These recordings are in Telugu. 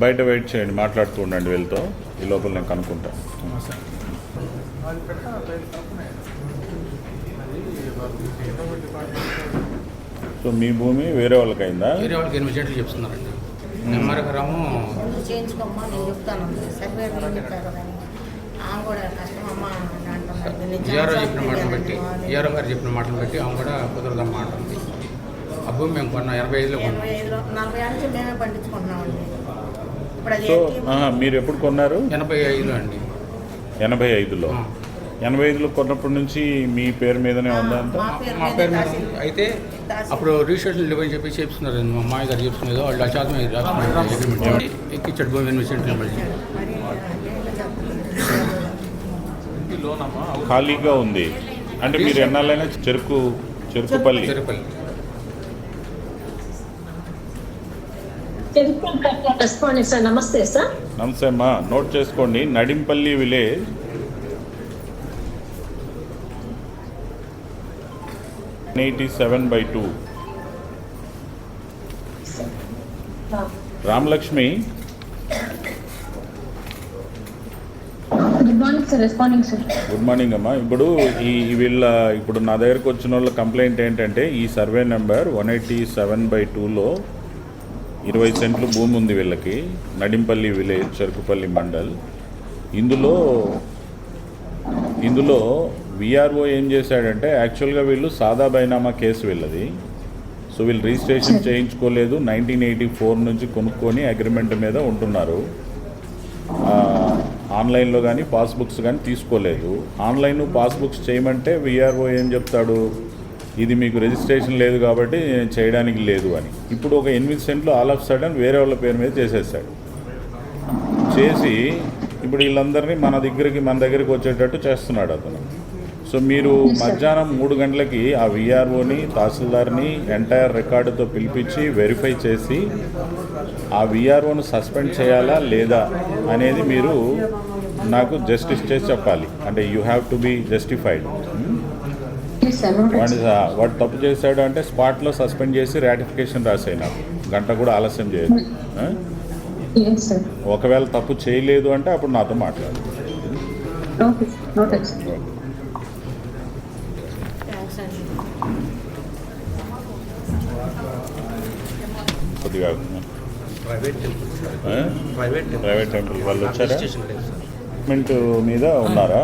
బయట వెయిట్ చేయండి మాట్లాడుతూ ఉండండి వీళ్ళతో. ఈ లోపల నేను కనుక్కుంటాను సో మీ భూమి వేరే వాళ్ళకి అయిందా? వేరే వాళ్ళకి ఎనిమిది సెంట్లు చెప్తున్నారండి ఎంఆర్ గ్రామం నువ్వు చేయించుకోమ్మా నేను చెప్తాను. సర్వే కానీ ఆమె కూడా కష్టమమ్మా ఈఆర్ఓ చెప్పిన మాటలు బట్టి ఈఆర్ఓ గారు చెప్పిన మాటలు బట్టి ఆమె కూడా కుదరదమ్మా అంటుంది ఆ భూమి మేము కొన్న ఎనభై ఐదులో కొన్నాం. ఐదులో నలభై నుంచి మేమే పండించుకుంటున్నామండి. సో మీరు ఎప్పుడు కొన్నారు? ఎనభై ఐదులో అండి. ఎనభై ఐదులో. ఎనభై ఐదులో కొన్నప్పటి నుంచి మీ పేరు మీదనే ఉందా మా పేరు మీద. అయితే. అప్పుడు రిజిస్ట్రేషన్ లేవని చెప్పి చెప్తున్నారు మా అమ్మాయి గారు చెప్తున్నారు వాళ్ళు అశాతం ఎక్కిచ్చాడు భూమి. ఖాళీగా ఉంది. అంటే మీరు ఎన్నాళ్ళైనా చెరుకు చెరుకుపల్లి? చెరుపల్లి సార్ నమస్తే సార్ నమస్తే అమ్మా నోట్ చేసుకోండి. Nadimpalli village eighty seven by two Ramalakshmi. Good morning sir responding sir good morning అమ్మా. ఇప్పుడు ఈ వీళ్ళ ఇప్పుడు నా దగ్గరకు వచ్చిన వాళ్ళ కంప్లైంట్ ఏంటంటే ఈ survey number one eighty seven by టూలో ఇరవై సెంట్లు భూమి ఉంది వీళ్ళకి. నడింపల్లి విలేజ్ చెరుకుపల్లి మండల్. ఇందులో ఇందులో విఆర్ఓ ఏం చేశాడంటే యాక్చువల్గా వీళ్ళు సాదా బైనామా కేసు వీళ్ళది. సో వీళ్ళు రిజిస్ట్రేషన్ చేయించుకోలేదు. నైన్టీన్ ఎయిటీ ఫోర్ నుంచి కొనుక్కొని అగ్రిమెంట్ మీద ఉంటున్నారు. ఆన్లైన్లో కానీ పాస్బుక్స్ కానీ తీసుకోలేదు. ఆన్లైన్ పాస్బుక్స్ చేయమంటే విఆర్ఓ ఏం చెప్తాడు? ఇది మీకు రిజిస్ట్రేషన్ లేదు కాబట్టి చేయడానికి లేదు అని. ఇప్పుడు ఒక ఎనిమిది సెంట్లు ఆల్ ఆఫ్ సడన్ వేరే వాళ్ళ పేరు మీద చేసేసాడు చేసి ఇప్పుడు వీళ్ళందరినీ మన దగ్గరికి మన దగ్గరికి వచ్చేటట్టు చేస్తున్నాడు అతను. సో మీరు మధ్యాహ్నం మూడు గంటలకి ఆ విఆర్ఓని తహసీల్దార్ని ఎంటైర్ రికార్డుతో పిలిపించి వెరిఫై చేసి ఆ విఆర్ఓను సస్పెండ్ చేయాలా లేదా అనేది మీరు నాకు జస్టిస్ చేసి చెప్పాలి. అంటే you have to be justified వాడు తప్పు చేశాడు అంటే స్పాట్లో సస్పెండ్ చేసి రాటిఫికేషన్ రాసాయి నాకు గంట కూడా ఆలస్యం చేయదు? సార్ ఒకవేళ తప్పు చేయలేదు అంటే అప్పుడు నాతో మాట్లాడు. కొద్దిగా ప్రైవేట్ టెంపుల్ వాళ్ళు వచ్చారా? మీద ఉన్నారా?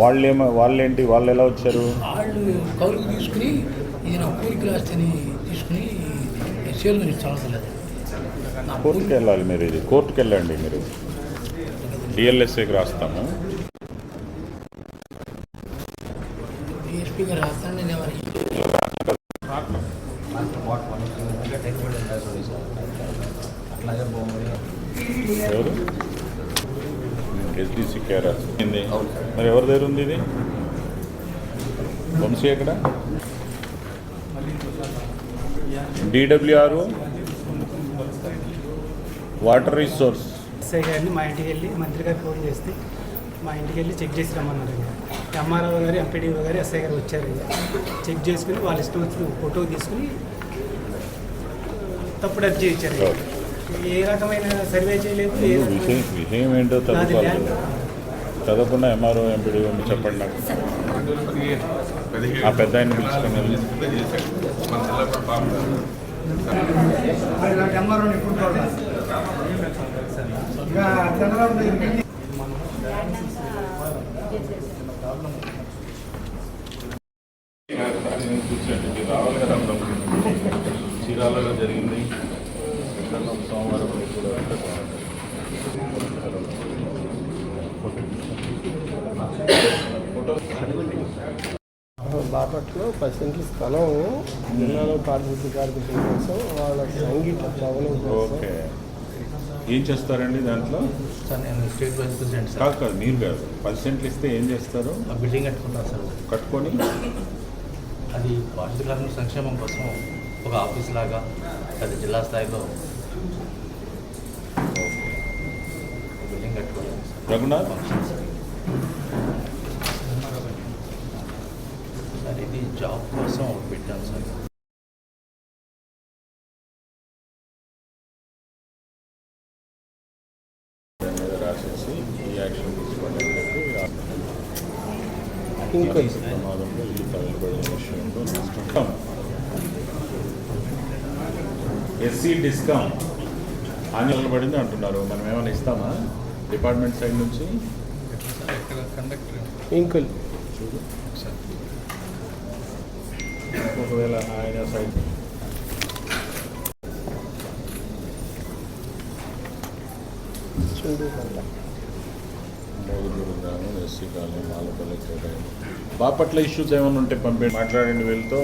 వాళ్ళు ఏమో వాళ్ళేంటి? వాళ్ళు ఎలా వచ్చారు? వాళ్ళు కౌలుకు తీసుకుని ఇది నా కోరికలు ఆస్తిని తీసుకుని సేల్ నుంచి చదవలేదు. కోర్టుకి వెళ్ళాలి మీరు ఇది. కోర్టుకి వెళ్ళండి మీరు. డిఎల్ఎస్ఏకి రాస్తాము. డిఎస్పీ గారు రాస్తాను నేను ఎవరి ఎవరు ఎస్డిసి కేరా ఏంది? మరి ఎవరి దగ్గర ఉంది ఇది? వంశీ ఎక్కడ? డిడబ్ల్యూఆర్. Water resource. ఎస్ఐ గారిని మా ఇంటికి వెళ్ళి మంత్రి గారు ఫోన్ చేస్తే మా ఇంటికి వెళ్ళి చెక్ చేసి రమ్మన్నారు ఎంఆర్ఓ గారు ఎంపీడీఓ గారు ఎస్ఐ గారు వచ్చారు చెక్ చేసుకుని వాళ్ళ ఇష్టం వచ్చిన ఫోటో తీసుకుని తప్పుడు అర్జీ ఇచ్చారు. ఏ రకమైన సర్వే చేయలేదు ఏ విషయం విషయం ఏంటో చదువుకోవాలి. చదవకుండా ఎంఆర్ఓ ఎంపీడీ చెప్పండి నాకు ఆ పెద్ద ఆయన పిలుచుకొని వెళ్ళి. ఎంఆర్ఓని ఇప్పుడు చూడాలి. ఇంకా చంద్రబాబు దగ్గరికి కూర్చోండి మీరు రావాలి కదా అప్పుడు. చీరాలలో జరిగింది సోమవారం కూడా బాపట్లో పది సెంట్ల స్థలం జిల్లాలో పారిశుద్ధ్య కార్మికుల కోసం వాళ్ళ సంగీత భవనం కోసం. ఏం చేస్తారండి దాంట్లో? సార్ నేను స్టేట్ వైస్ ప్రెసిడెంట్ సార్. కాదు కాదు మీరు కాదు. పది సెంట్లు ఇస్తే ఏం చేస్తారు? ఆ బిల్డింగ్ కట్టుకుంటాను సార్. కట్టుకొని? అది బాధిత కార్మికుల సంక్షేమం కోసం ఒక ఆఫీస్ లాగా అది జిల్లా స్థాయిలో రఘునాథ్. సార్ ఇది జాబ్ కోసం పెట్టాను సార్. రాసేసి యాక్షన్ ఎస్సీ డిస్కౌంట్. అని నిలబడింది అంటున్నారు. మనం ఏమైనా ఇస్తామా? డిపార్ట్మెంట్ సైడ్ నుంచి? ఇంకుల్ ఒకవేళ ఆయన సైడ్. చూడు మళ్ళా. మోదుగూరు గ్రామం ఎస్సీ కాలనీ మాలపల్లి కోటాయి బాపట్ల ఇష్యూస్ ఏమైనా ఉంటే పంపి మాట్లాడండి వీళ్ళతో.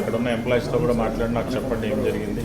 అక్కడ ఉన్న ఎంప్లాయీస్తో కూడా మాట్లాడి నాకు చెప్పండి ఏం జరిగింది.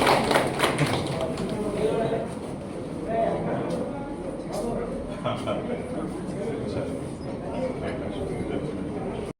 not a bad